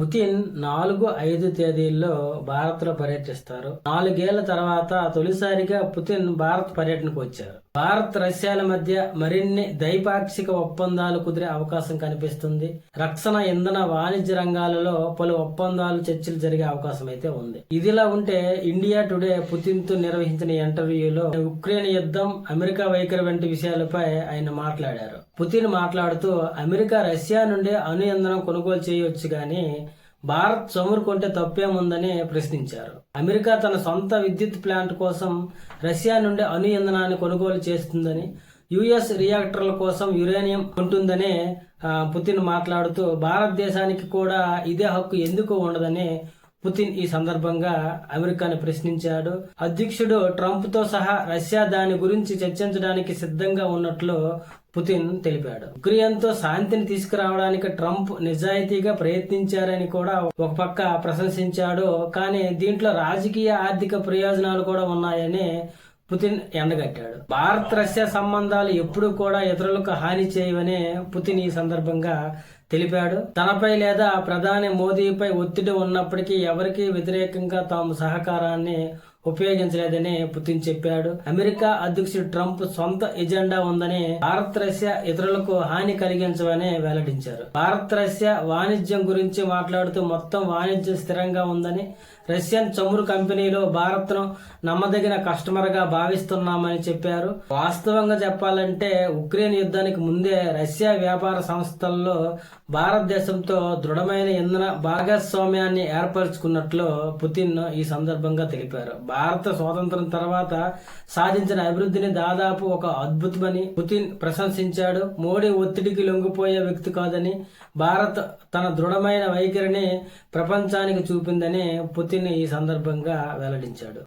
Putin నాలుగు ఐదు తేదీల్లో భారత్లో పర్యటిస్తారు. నాలుగేళ్ళ తర్వాత తొలిసారిగా పుతిన్ భారత్ పర్యటనకు వచ్చారు. భారత్ రష్యాల మధ్య మరిన్ని ద్వైపాక్షిక ఒప్పందాలు కుదిరే అవకాశం కనిపిస్తుంది. రక్షణ ఇంధన వాణిజ్య రంగాలలో పలు ఒప్పందాలు చర్చలు జరిగే అవకాశం అయితే ఉంది. ఇదిలా ఉంటే ఇండియా టుడే పుతిన్తో నిర్వహించిన ఇంటర్వ్యూలో ఉక్రెయిన్ యుద్ధం అమెరికా వైఖరి వంటి విషయాలపై ఆయన మాట్లాడారు. పుతిన్ మాట్లాడుతూ అమెరికా రష్యా నుండి అణు ఇంధనం కొనుగోలు చేయొచ్చు గాని భారత్ చమురు కొంటే తప్పేముందని ప్రశ్నించారు. అమెరికా తన సొంత విద్యుత్ ప్లాంట్ కోసం రష్యా నుండి అణు ఇంధనాన్ని కొనుగోలు చేస్తుందని యుఎస్ రియాక్టర్ల కోసం యురేనియం ఉంటుందని పుతిన్ మాట్లాడుతూ భారతదేశానికి కూడా ఇదే హక్కు ఎందుకు ఉండదని పుతిన్ ఈ సందర్భంగా అమెరికాను ప్రశ్నించాడు. అధ్యక్షుడు ట్రంప్తో సహా రష్యా దాని గురించి చర్చించడానికి సిద్ధంగా ఉన్నట్లు పుతిన్ తెలిపాడు. ఉక్రెయిన్తో శాంతిని తీసుకురావడానికి ట్రంప్ నిజాయితీగా ప్రయత్నించారని కూడా ఒక పక్క ప్రశంసించాడు. కానీ దీంట్లో రాజకీయ ఆర్థిక ప్రయోజనాలు కూడా ఉన్నాయని పుతిన్ ఎండగట్టాడు. భారత్ రష్యా సంబంధాలు ఎప్పుడూ కూడా ఇతరులకు హాని చేయవని పుతిన్ ఈ సందర్భంగా తెలిపాడు. తనపై లేదా ప్రధాని మోదీపై ఒత్తిడి ఉన్నప్పటికీ ఎవరికీ వ్యతిరేకంగా తాము సహకారాన్ని ఉపయోగించలేదని పుతిన్ చెప్పాడు. అమెరికా అధ్యక్షుడు ట్రంప్ సొంత ఎజెండా ఉందని భారత్ రష్యా ఇతరులకు హాని కలిగించవని వెల్లడించారు. భారత్ రష్యా వాణిజ్యం గురించి మాట్లాడుతూ మొత్తం వాణిజ్యం స్థిరంగా ఉందని రష్యన్ చమురు కంపెనీలో భారత్ను నమ్మదగిన కస్టమర్గా భావిస్తున్నామని చెప్పారు. వాస్తవంగా చెప్పాలంటే ఉక్రెయిన్ యుద్ధానికి ముందే రష్యా వ్యాపార సంస్థల్లో భారతదేశంతో దృఢమైన ఇంధన భాగస్వామ్యాన్ని ఏర్పరచుకున్నట్లు పుతిన్ ఈ సందర్భంగా తెలిపారు. భారత స్వాతంత్రం తర్వాత సాధించిన అభివృద్ధిని దాదాపు ఒక అద్భుతమని పుతిన్ ప్రశంసించాడు. మోడీ ఒత్తిడికి లొంగిపోయే వ్యక్తి కాదని భారత్ తన దృఢమైన వైఖరిని ప్రపంచానికి చూపిందని పుతిన్ ఈ సందర్భంగా వెల్లడించాడు.